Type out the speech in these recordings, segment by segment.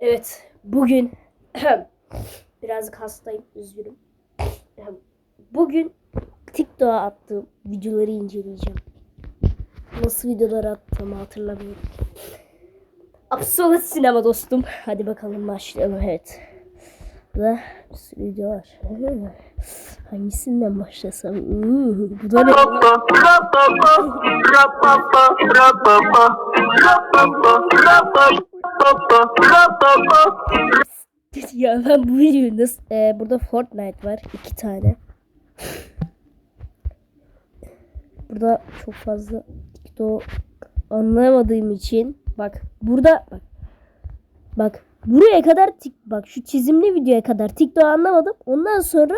Evet, bugün birazcık hastayım, üzgünüm. Bugün TikTok'a attığım videoları inceleyeceğim. Nasıl videolar attığımı hatırlamıyorum. Absolut sinema dostum. Hadi bakalım başlayalım. Evet. Burada bir sürü video var. Hangisinden başlasam? Uuu, bu da ne? Ya ben bu videoyu nasıl... Ee, burada Fortnite var. iki tane. Burada çok fazla TikTok anlayamadığım için bak burada bak bak buraya kadar tik bak şu çizimli videoya kadar TikTok anlamadım. Ondan sonra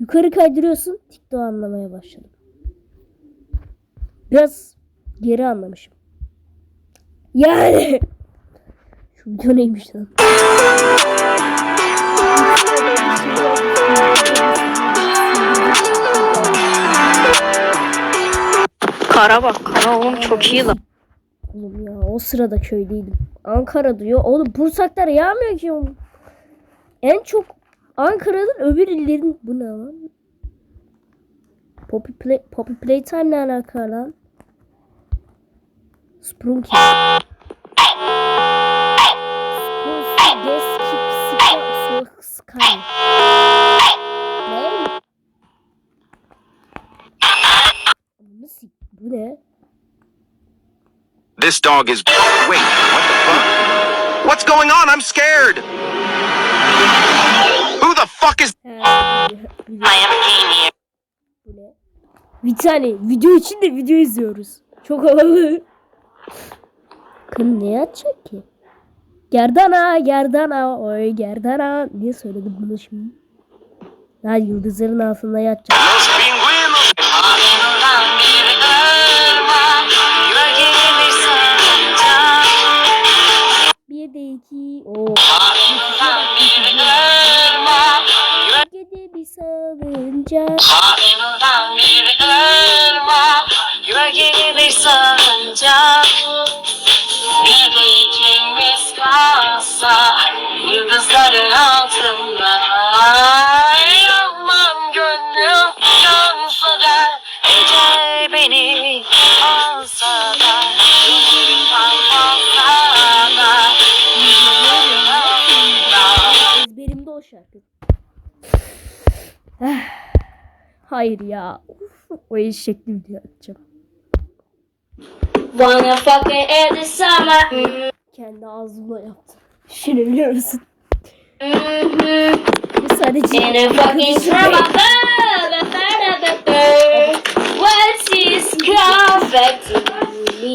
yukarı kaydırıyorsun TikTok anlamaya başladım. Biraz geri anlamışım. Yani şu video neymiş lan? Kara bak kara oğlum çok iyi lan. Oğlum ya o sırada köydeydim. Ankara diyor. Oğlum Bursaklar yağmıyor ki oğlum. En çok Ankara'nın öbür illerin bu ne lan? Poppy, play, Poppy Playtime ne alaka lan? Sprunky. Sprunky, Ne? Nasıl? Bu ne? This dog is. Wait, what the fuck? What's going on? I'm scared. Who the fuck is. He, bir- bir- Bu ne? Bir tane video için de video izliyoruz. Çok havalı. Kın ne atacak ki? Gerdana, gerdana, oy gerdana. Niye söyledim bunu şimdi? Ya yıldızların altında yatacak. Bir de iki. Oo. Gide bir salınca. Hayır ya. Uf, o eşekli video atacağım. Wanna fuck it every summer mm Kendi ağzımla yaptım. Düşünebiliyor musun? -hmm. Bu sadece In a fucking summer What is perfect to me?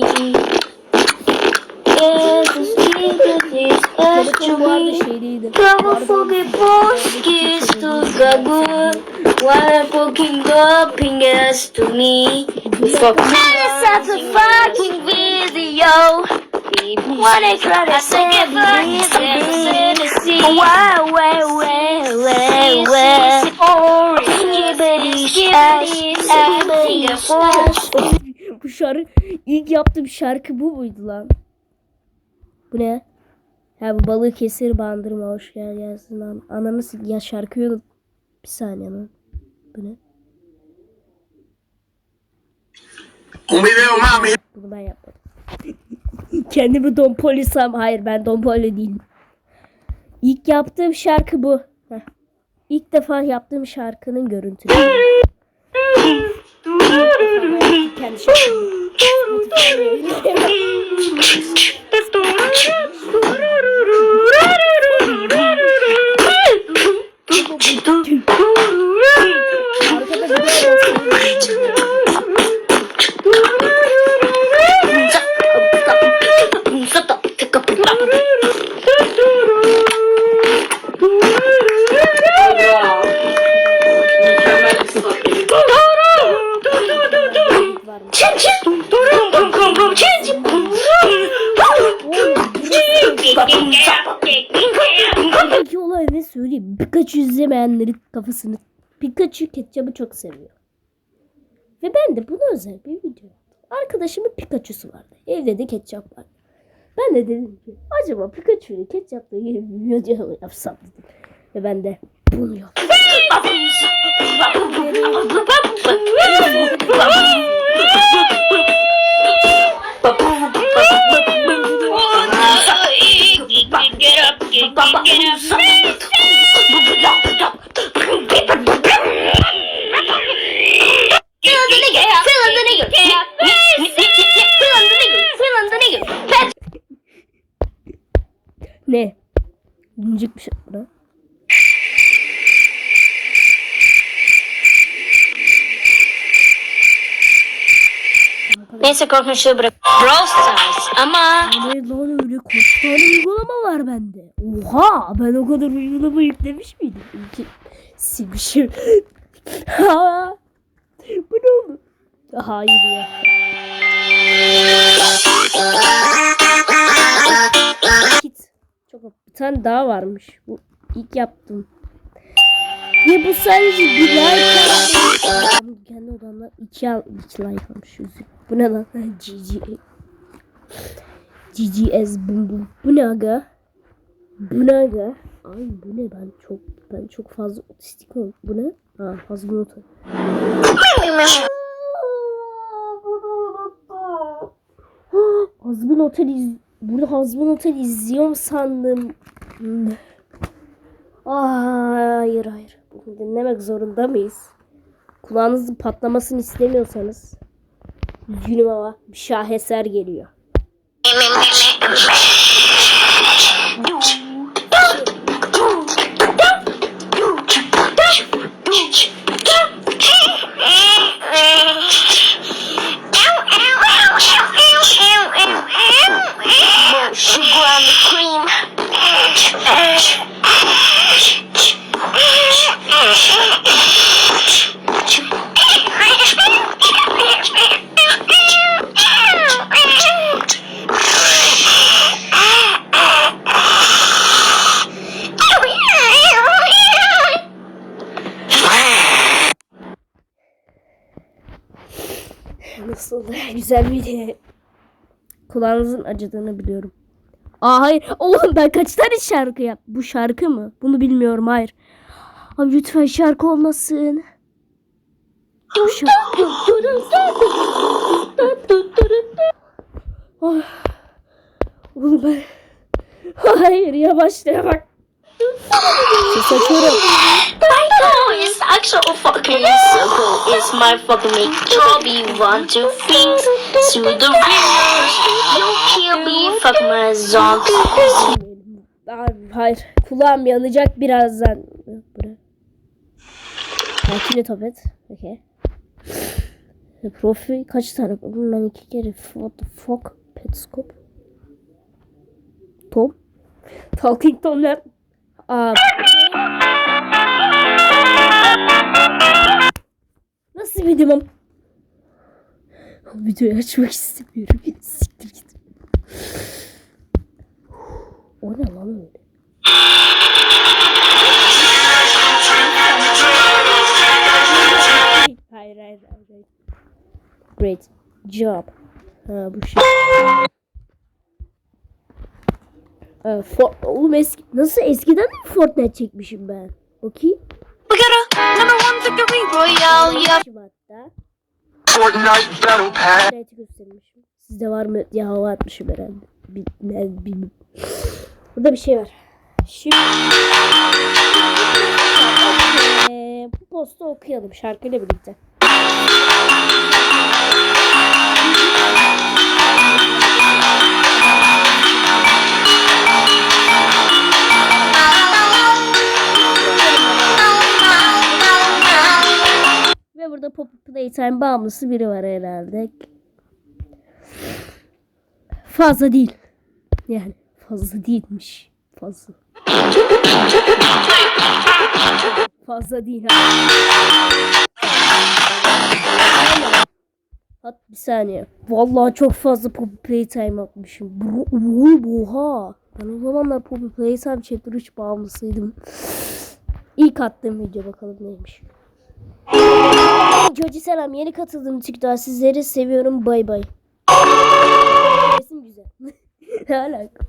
Is the secret is Telefon bu arada şeydeydi. Come fucking boskis to the While fucking groping us to me For minutes of the fucking video Wanna try to wow, wow Skibbity shash, skibbity shash bu şarkı ilk yaptığım şarkı bu muydu lan? Bu ne? Ha bu Balıkesir bandırma hoş geldin lan. Ananı ya şarkıyı unut. Bir saniye lan. Bu ne? Bunu ben yapmadım. Kendimi Don Poli sam. Hayır ben Don Poli değilim. İlk yaptığım şarkı bu. Heh. İlk defa yaptığım şarkının görüntüsü. Kendi şarkım. Arkada Ne söyleyeyim? Pikachu izlemeyenlerin kafasını Pikachu ketçabı çok seviyor. Ve ben de buna özel bir video. Arkadaşımın Pikachu'su vardı. Evde de ketçap vardı. Ben de dedim ki acaba Pikachu ile ketçapla bir video yapsam dedim. Ve ben de bunu yaptım. Ne? Incik bir şey buna. Neyse korkunçluğu bırak. Brawl Stars ama Ne lan öyle kaç tane uygulama var bende? Oha ben o kadar uygulama yüklemiş miydim? İki silmişim. ha. Bu ne oldu? Hayır ya. Git. Çok bir tane daha varmış. Bu ilk yaptım. Ya bu sadece bir like almış. Kendi odamda iki, al, iki like almış. Bu ne lan? GG. GGS bum bum. Bu ne aga? Bu ne aga? Ay bu ne ben çok ben çok fazla otistik oldum. Bu ne? Ha Hazbun Otel. Hazbun Otel iz... Burada Hazbun Otel izliyorum sandım. Hayır hayır. Bunu dinlemek zorunda mıyız? Kulağınızın patlamasını istemiyorsanız üzgünüm ama bir şaheser geliyor. Güzel bir Kulağınızın acıdığını biliyorum. Aa hayır. Oğlum ben kaç tane şarkı yap? Bu şarkı mı? Bunu bilmiyorum hayır. Abi lütfen şarkı olmasın. Bu şarkı. Ah. Oğlum ben. Hayır yavaşlaya bak. Ses açıyorum. Know it's actual fucking circle. It's my fucking make Toby want to think to the rivers. You kill me, fuck my zonks. Abi hayır. Kulağım yanacak birazdan. Bırak. Makine topet. Okey. E, Profi kaç tane? Ben iki kere what the fuck petscope. Tom. Talking Tom'lar. Aa. Nasıl videom? Videoyu açmak istemiyorum. Siktir git. O ne lan öyle? Hayır hayır hayır. Great job. Ha bu şey. Ee, For- Oğlum eski nasıl eskiden mi Fortnite çekmişim ben? Bakayım. Hatta Fortnite Battle Pass. Göstermişim. Sizde var mı? Ya varmışım herhalde. Bir, ne, bir, Burada bir şey var. Şimdi Ee, bu postu okuyalım şarkıyla birlikte. Burada Pop Playtime bağımlısı biri var herhalde. Fazla değil. Yani fazla değilmiş. Fazla. Fazla değil. ha. Hat bir saniye. Vallahi çok fazla Poppy Playtime atmışım. Oha. Ben o zamanlar Poppy Playtime Chapter 3 bağımlısıydım. İlk attığım video bakalım neymiş. Çocuğu selam. Yeni katıldım TikTok'a. Sizleri seviyorum. Bay bay. Sesim güzel. ne alaka?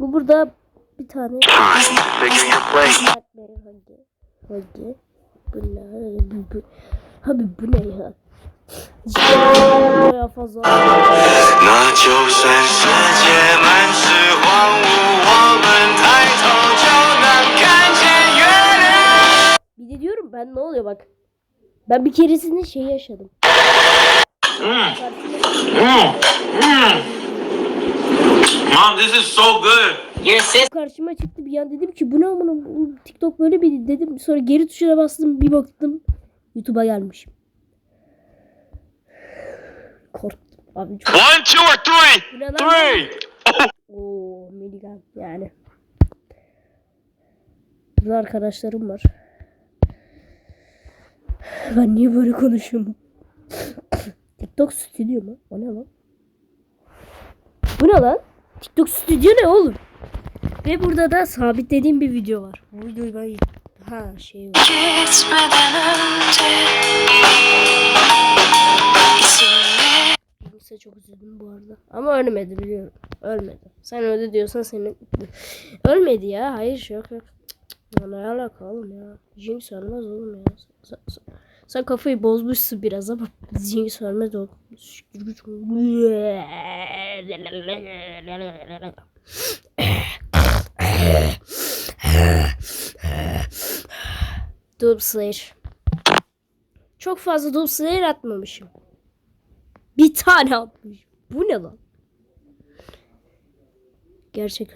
Bu burada bir tane. Hadi. Hadi. Bu ne? Bu, bu. Abi bu ne ya? Baya fazla. Bir de diyorum ben ne oluyor bak. Ben bir keresinde şey yaşadım. Mom, this is so good. Karşıma çıktı bir an dedim ki bu ne amına TikTok böyle bir dedim. Sonra geri tuşuna bastım bir baktım YouTube'a gelmişim. Korktum abi çok. One, two, or three? Bu ne lan? Three. Oo miligram yani. Burada arkadaşlarım var. Ben niye böyle konuşuyorum? TikTok stüdyo mu? O ne lan? Bu ne lan? TikTok stüdyo ne oğlum? Ve burada da sabitlediğim bir video var. Bu videoyu ben... Ha şey var. Size çok üzüldüm bu arada. Ama ölmedi biliyorum. Ölmedi. Sen öldü diyorsan senin... Ölmedi ya. Hayır yok yok. Ya ne alaka oğlum ya. Jinx ölmez oğlum ya. Sen, sen, sen kafayı bozmuşsun biraz ama Jinx ölmez oğlum. Doom Slayer. Çok fazla Doom Slayer atmamışım. Bir tane atmış. Bu ne lan? Gerçek.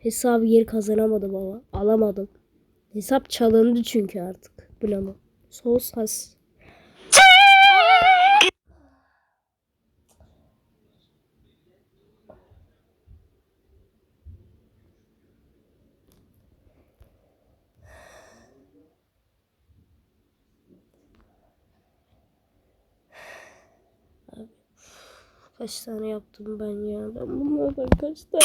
Hesabı geri kazanamadım ama. Alamadım. Hesap çalındı çünkü artık. Lan? Sos has. Kaç tane yaptım ben ya? Ben bunlardan kaç tane?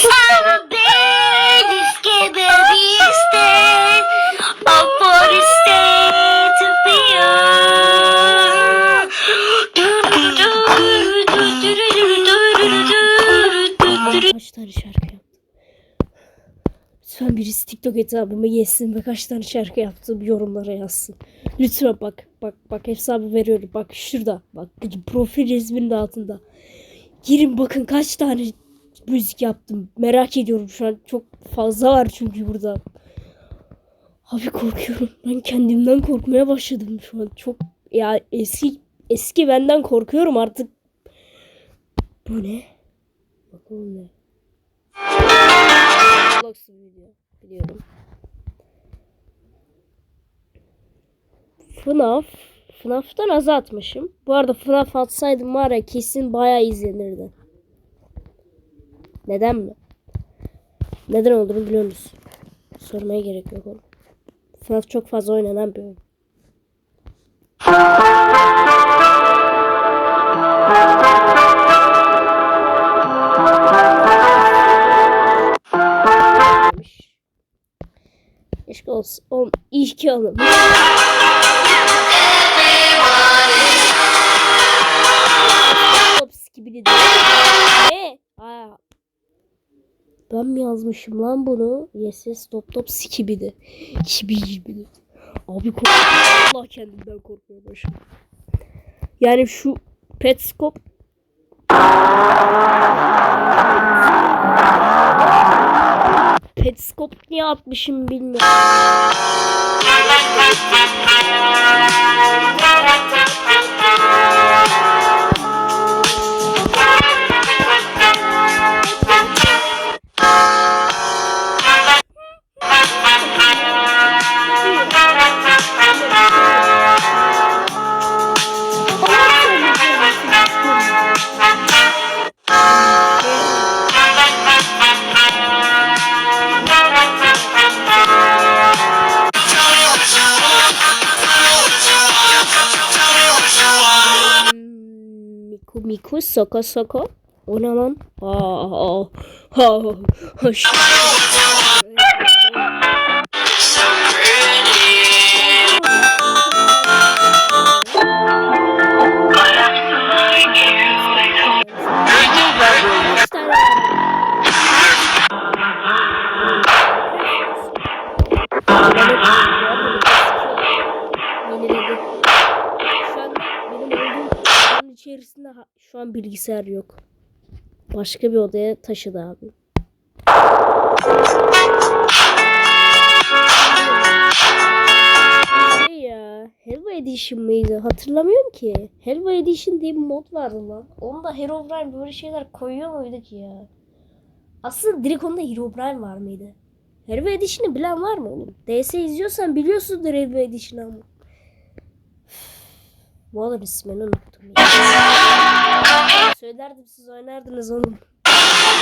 Kaç tane şarkı yaptım? Lütfen birisi TikTok hesabımı yesin ve kaç tane şarkı yaptım yorumlara yazsın. Lütfen bak bak bak hesabı veriyorum. Bak şurada. Bak profil resminin altında. Girin bakın kaç tane müzik yaptım. Merak ediyorum şu an. Çok fazla var çünkü burada. Abi korkuyorum. Ben kendimden korkmaya başladım şu an. Çok ya eski eski benden korkuyorum artık. Bu ne? Bakalım ne? Vlogs video biliyorum. FNAF. FNAF'tan az atmışım. Bu arada FNAF atsaydım var ya kesin bayağı izlenirdi. Neden mi? Neden olduğunu biliyor musun? Sormaya gerek yok oğlum. FNAF çok fazla oynanan bir oyun. Keşke olsun. Oğlum, iyi ki alın. Ben mi yazmışım lan bunu? Yes yes top top skibidi. Skibidi. Abi korkuyorum. Allah kendimden korkmaya başladım. Yani şu Petscope. Petscope niye atmışım bilmiyorum. Soko Soko. O ne lan? Aa, aa, aa, aa, bilgisayar yok. Başka bir odaya taşıdı abi. Şey ya, Helva Edition mıydı? Hatırlamıyorum ki. Helva Edition diye bir mod vardı lan. Onda Herobrine böyle şeyler koyuyor muydu ki ya? Aslında direkt onda Herobrine var mıydı? Helva Edition'ı bilen var mı oğlum? DS izliyorsan biliyorsundur Helva Edition'ı ama. Bu arada ismini unuttum ya. Söylerdim siz oynardınız oğlum.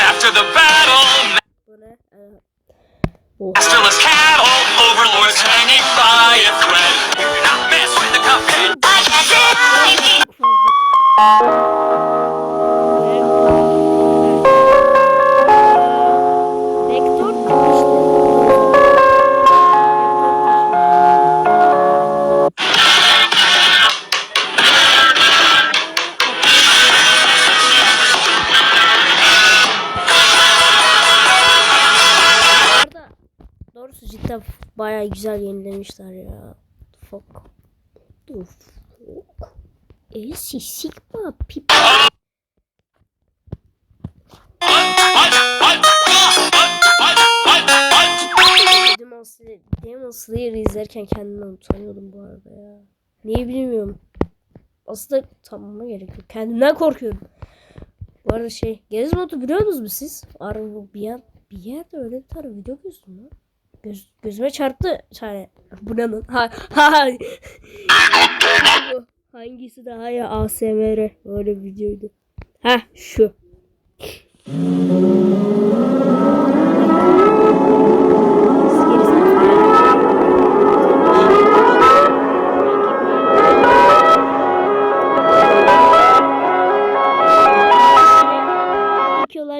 After the battle, Bu ne? Ee, Oh. masterless cattle, bayağı güzel yenilemişler ya. Fuck. Fuck. E sigma pip. Demon Slayer, Demon Slayer izlerken kendimden utanıyordum bu arada ya. Niye bilmiyorum. Aslında tamama gerek yok. Kendimden korkuyorum. Bu arada şey, Geriz modu biliyor musunuz siz? Araba bir yer, bir yerde öyle bir tane video gördüm lan. Göz, gözüme çarptı. Yani bu ne lan? Ha, ha. Hangisi daha ya ASMR öyle bir videoydu. Ha şu.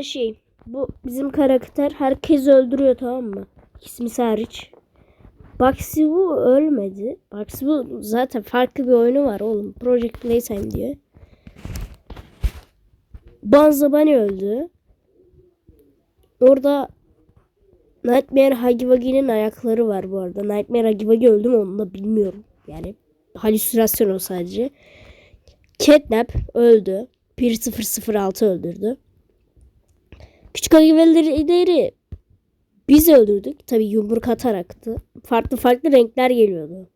şey bu bizim karakter herkes öldürüyor tamam mı? İsmisi hariç. Baxi bu ölmedi. Baxi bu zaten farklı bir oyunu var oğlum. Project Playtime diye. Banza Bunny öldü. Orada Nightmare Hagiwagi'nin ayakları var bu arada. Nightmare Hagiwagi öldü mü onu da bilmiyorum. Yani halüsinasyon o sadece. Catnap öldü. 1006 öldürdü. Küçük Hagiwagi'leri biz öldürdük. Tabii yumruk ataraktı. Farklı farklı renkler geliyordu.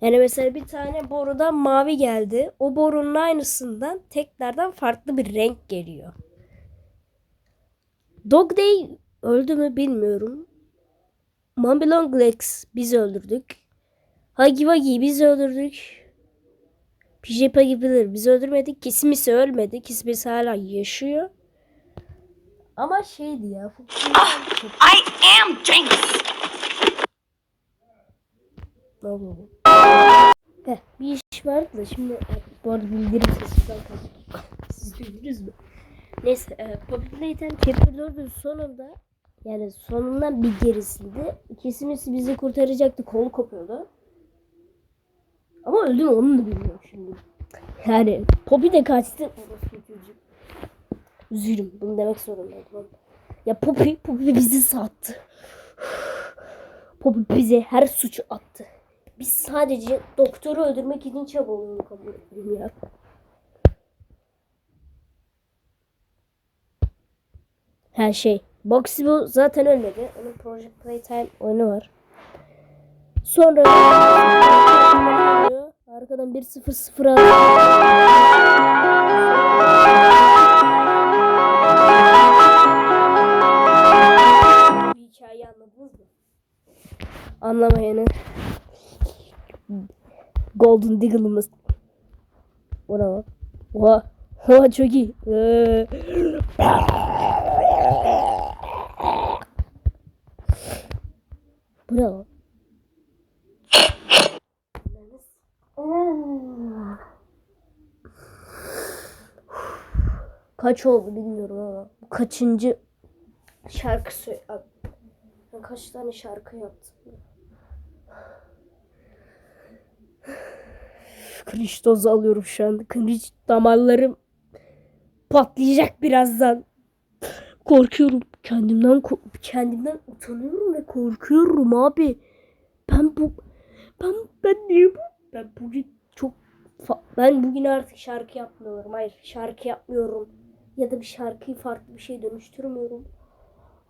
Yani mesela bir tane borudan mavi geldi. O borunun aynısından teklerden farklı bir renk geliyor. Dog Day öldü mü bilmiyorum. Mummy Long Legs biz öldürdük. Huggy Wuggy'yi biz öldürdük. Pijepa gibiler biz öldürmedik. Kismisi ölmedi. Kismisi hala yaşıyor. Ama şeydi ya. I am Jinx. Ne oldu? Heh, bir iş vardı da şimdi bu arada bildirim sesinden kalktı. Siz duydunuz mu? Neyse, e, Poppy Playtime Chapter 4'ün sonunda yani sonundan bir gerisinde kesimisi bizi kurtaracaktı. Kolu kopuyordu. Ama öldü mü onu da bilmiyorum şimdi. Yani Poppy de kaçtı. Orospu çocuğu. Üzgünüm. Bunu demek zorundaydım. Ya Poppy, Poppy bizi sattı. Poppy bize her suçu attı. Biz sadece doktoru öldürmek için çabalıyorduk kabul ediyorum ya. Her şey. Boxibu zaten ölmedi. Onun Project Playtime oyunu var. Sonra arkadan 1-0-0 alıyor. Anlamayanı Golden Diggle'ımız O ne lan? Oha Oha çok iyi Ee. Bu ne? Kaç oldu bilmiyorum ama bu kaçıncı şarkı söyle kaç tane şarkı yaptım Kılıç dozu alıyorum şu anda. Kılıç damarlarım patlayacak birazdan. Korkuyorum. Kendimden kendimden utanıyorum ve korkuyorum abi. Ben bu ben ben niye bu ben bugün çok ben bugün artık şarkı yapmıyorum. Hayır, şarkı yapmıyorum. Ya da bir şarkıyı farklı bir şey dönüştürmüyorum.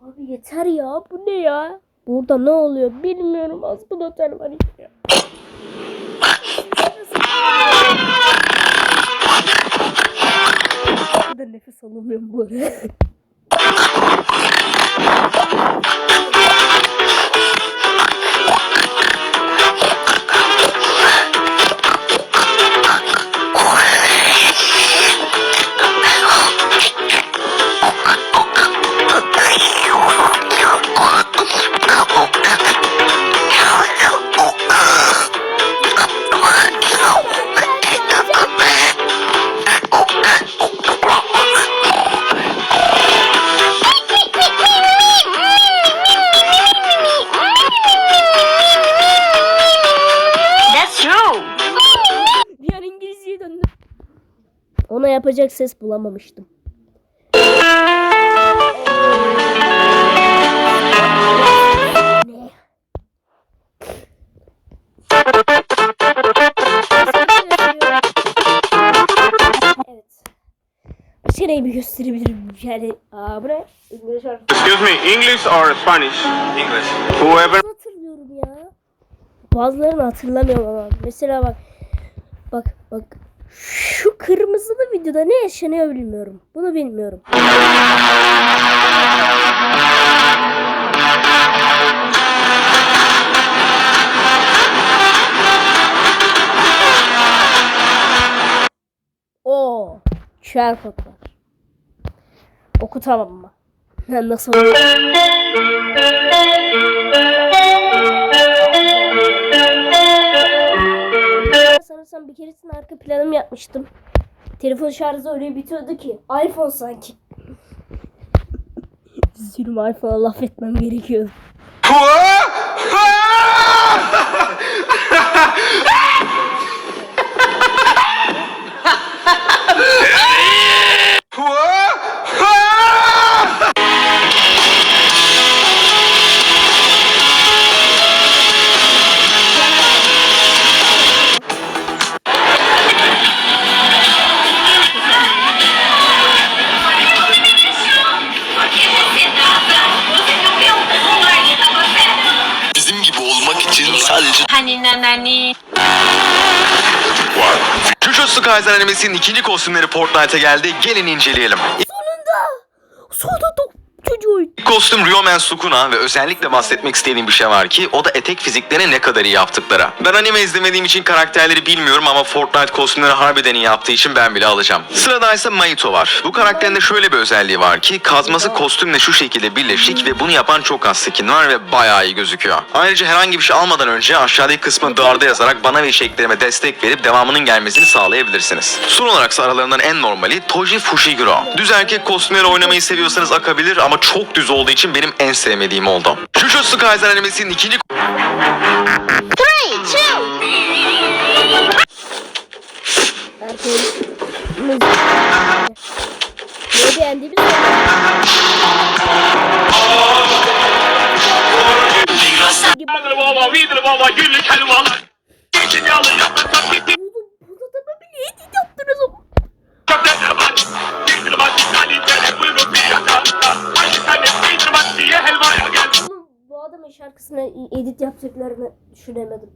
Abi yeter ya. Bu ne ya? Burada ne oluyor bilmiyorum. Az bu otel var ya. Burada nefes alamıyorum bu arada. ses bulamamıştım. Başka bir gösterebilirim? Yani, aa bu ne? İngiliz. Excuse me, English or Spanish? English. Whoever. Hatırlıyorum ya? Bazılarını hatırlamıyorum ama. Mesela bak. Bak bak. Şu kırmızılı videoda ne yaşanıyor bilmiyorum. Bunu bilmiyorum. Oo, çarpık var. Okutamam mı? Nasıl Sanırsam bir keresinde arka planımı yapmıştım. Telefon şarjı öyle bitiyordu ki. iPhone sanki. Üzülüm iPhone'a laf etmem gerekiyor. Bizim Nanani. Jujutsu Kaisen animesinin ikinci kostümleri Fortnite'a geldi. Gelin inceleyelim. Sonunda! Sonunda çocuğu. İlk kostüm Ryomen Sukuna ve özellikle bahsetmek istediğim bir şey var ki o da etek fiziklerini ne kadar iyi yaptıkları. Ben anime izlemediğim için karakterleri bilmiyorum ama Fortnite kostümleri harbiden iyi yaptığı için ben bile alacağım. Sırada ise Maito var. Bu karakterin de şöyle bir özelliği var ki kazması kostümle şu şekilde birleşik ve bunu yapan çok az skin var ve bayağı iyi gözüküyor. Ayrıca herhangi bir şey almadan önce aşağıdaki kısmı dağarda yazarak bana ve içeriklerime destek verip devamının gelmesini sağlayabilirsiniz. Son olarak aralarından en normali Toji Fushiguro. Düz erkek kostümleri oynamayı seviyorsanız akabilir ama çok düz olduğu için benim en sevmediğim oldu. Jujutsu Kaisen animesinin ikinci Three, two. Erkeğin... Ne beğendiğimiz baba, baba, gülük helvalar. Arkasına edit yapacaklarını düşünemedim.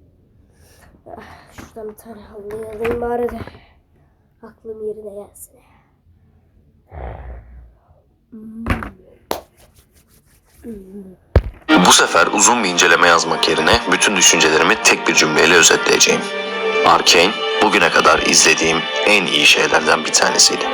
Ah, Şuradan bir tane alayım bari de aklım yerine gelsin. Bu sefer uzun bir inceleme yazmak yerine bütün düşüncelerimi tek bir cümleyle özetleyeceğim. Arcane bugüne kadar izlediğim en iyi şeylerden bir tanesiydi.